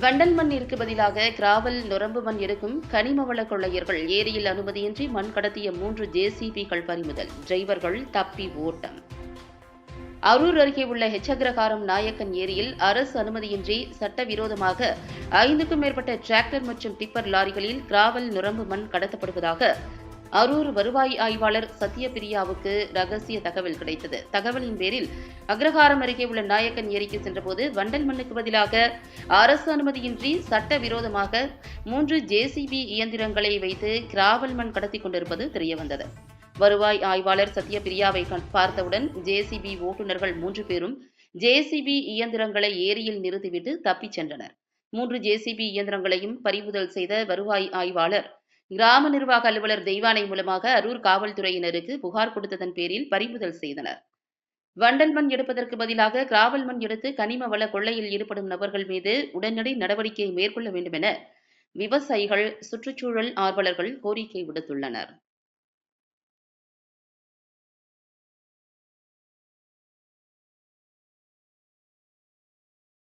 வண்டல் மண்ணிற்கு பதிலாக கிராவல் நுரம்பு மண் எடுக்கும் கனிம வள கொள்ளையர்கள் ஏரியில் அனுமதியின்றி மண் கடத்திய மூன்று ஜேசிபிகள் பறிமுதல். டிரைவர்கள் தப்பி ஓட்டம். அரூர் அருகே உள்ள ஹெச்சகிரகாரம் நாயக்கன் ஏரியில் அரசு அனுமதியின்றி சட்டவிரோதமாக ஐந்துக்கும் மேற்பட்ட டிராக்டர் மற்றும் டிப்பர் லாரிகளில் கிராவல் நுரம்பு மண் கடத்தப்படுவதாக அரூர் வருவாய் ஆய்வாளர் சத்யபிரியாவுக்கு ரகசிய தகவல் கிடைத்தது. தகவலின் பேரில் அக்ரஹாரம் அருகே உள்ள நாயக்கன் ஏரிக்கு சென்றபோது வண்டல் மண்ணுக்கு பதிலாக அரசு அனுமதியின்றி சட்டவிரோதமாக மூன்று ஜேசிபி இயந்திரங்களை வைத்து கிராவல் மண் கடத்தி கொண்டிருப்பது தெரியவந்தது. வருவாய் ஆய்வாளர் சத்யபிரியாவை கண்- பார்த்தவுடன் ஜேசிபி ஓட்டுநர்கள் மூன்று பேரும் ஜேசிபி இயந்திரங்களை ஏரியில் நிறுத்திவிட்டு தப்பிச் சென்றனர். மூன்று ஜேசிபி இயந்திரங்களையும் பறிமுதல் செய்த வருவாய் ஆய்வாளர் கிராம நிர்வாக அலுவலர் தெய்வானை மூலமாக அரூர் காவல்துறையினருக்கு புகார் கொடுத்ததன் பேரில் பறிமுதல் செய்தனர். வண்டல் மண் எடுப்பதற்கு பதிலாக கிராவல் மண் எடுத்து கனிம வள கொள்ளையில் ஈடுபடும் நபர்கள் மீது உடனடி நடவடிக்கை மேற்கொள்ள வேண்டும் என விவசாயிகள் சுற்றுச்சூழல் ஆர்வலர்கள் கோரிக்கை விடுத்துள்ளனர்.